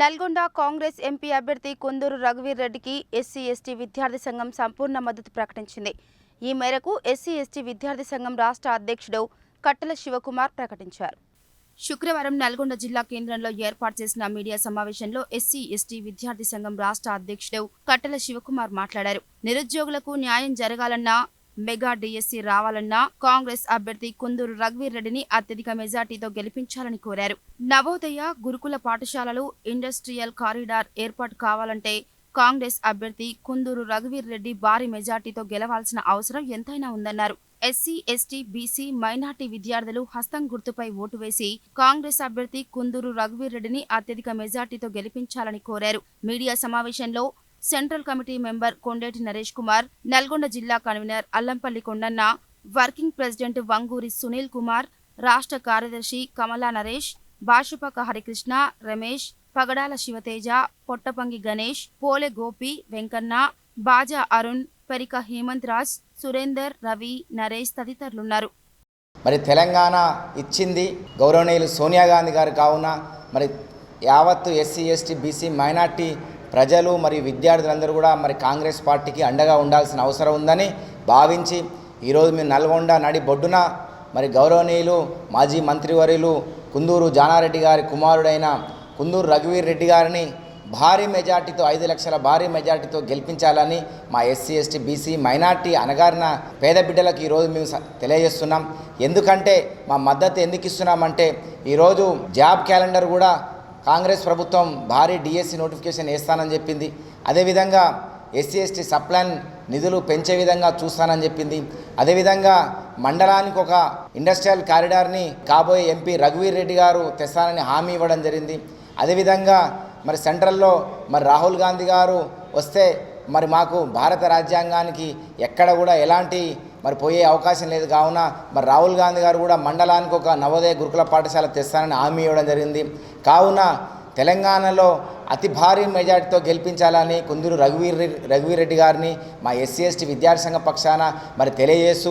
Nalgonda Congress MP అభ్యర్థి కొందూరు రఘువీర్ రెడ్డికి SC ST విద్యార్థి సంఘం సంపూర్ణ మద్దతు ప్రకటించింది. ఈ మేరకు ఎస్సీ ఎస్టీ విద్యార్థి సంఘం రాష్ట్ర అధ్యక్షుడు కట్టల శివకుమార్ ప్రకటించారు. శుక్రవారం నల్గొండ జిల్లా కేంద్రంలో ఏర్పాటు చేసిన మీడియా సమావేశంలో ఎస్సీ ఎస్టీ విద్యార్థి సంఘం రాష్ట్ర అధ్యక్షుడు కట్టల శివకుమార్ మాట్లాడారు. నిరుద్యోగులకు న్యాయం జరగాలన్నా మెగా డిఎస్సీ రావాలన్నా కాంగ్రెస్ అభ్యర్థి కుందూరు రఘువీర్ రెడ్డిని అత్యధిక మెజార్టీతో గెలిపించాలని కోరారు. నవోదయ గురుకుల పాఠశాలలు ఇండస్ట్రియల్ కారిడార్ ఏర్పాటు కావాలంటే కాంగ్రెస్ అభ్యర్థి కుందూరు రఘువీర్ రెడ్డి భారీ మెజార్టీతో గెలవాల్సిన అవసరం ఎంతైనా ఉందన్నారు. ఎస్సీ ఎస్టీ బీసీ మైనార్టీ విద్యార్థులు హస్తం గుర్తుపై ఓటు వేసి కాంగ్రెస్ అభ్యర్థి కుందూరు రఘువీర్ రెడ్డిని అత్యధిక మెజార్టీతో గెలిపించాలని కోరారు. మీడియా సమావేశంలో central committee member Kondeti Naresh Kumar Nalgonda జిల్లా convener Allampalli Kondanna working president Vanguri Sunil Kumar రాష్ట్ర కార్యదర్శి కమలా నరేష్ బాషుపక హరికృష్ణ రమేష్ పగడాల శివతేజ పొట్టపంగి గణేష్ పోలె గోపి వెంకన్న బాజా అరుణ్ పెరిక హేమంత్ రాజ్ సురేందర్ రవి నరేష్ తదితరులున్నారు. మరి తెలంగాణ ఇచ్చింది గౌరవనీయులు సోనియా గాంధీ గారు కావున మరి యావత్తు ఎస్సీ ఎస్టీ బీసీ మైనార్టీ ప్రజలు మరియు విద్యార్థులందరూ కూడా మరి కాంగ్రెస్ పార్టీకి అండగా ఉండాల్సిన అవసరం ఉందని భావించి ఈరోజు మేము నల్గొండ నడి బొడ్డున మరి గౌరవనీయులు మాజీ మంత్రివర్యులు కుందూరు జానారెడ్డి గారి కుమారుడైన కుందూరు రఘువీర్ రెడ్డి గారిని భారీ మెజార్టీతో ఐదు లక్షల భారీ మెజార్టీతో గెలిపించాలని మా ఎస్సీ ఎస్టీ బీసీ మైనార్టీ అనగారిన పేద బిడ్డలకు ఈరోజు మేము తెలియజేస్తున్నాం. ఎందుకంటే మా మద్దతు ఎందుకు ఇస్తున్నామంటే ఈరోజు జాబ్ క్యాలెండర్ కూడా కాంగ్రెస్ ప్రభుత్వం భారీ డిఎస్సి నోటిఫికేషన్ వేస్తానని చెప్పింది. అదేవిధంగా ఎస్సీ ఎస్టీ సప్లాన్ నిధులు పెంచే విధంగా చూస్తానని చెప్పింది. అదేవిధంగా మండలానికి ఒక ఇండస్ట్రియల్ కారిడార్ని కాబోయే ఎంపీ రఘువీర్ రెడ్డి గారు తెస్తానని హామీ ఇవ్వడం జరిగింది. అదేవిధంగా మరి సెంట్రల్లో మరి రాహుల్ గాంధీ గారు వస్తే మరి మాకు భారత రాజ్యాంగానికి ఎక్కడ కూడా ఎలాంటి మరి పోయే అవకాశం లేదు. కావున మరి రాహుల్ గాంధీ గారు కూడా మండలానికి ఒక నవోదయ గురుకుల పాఠశాల తెస్తానని హామీ ఇవ్వడం జరిగింది. కావున తెలంగాణలో అతి భారీ మెజార్టీతో గెలిపించాలని కుందూరు రఘువీర్ రెడ్డి రఘువీర్ రెడ్డి గారిని మా ఎస్సీ ఎస్టీ విద్యార్థి సంఘ పక్షాన మరి తెలియజేస్తూ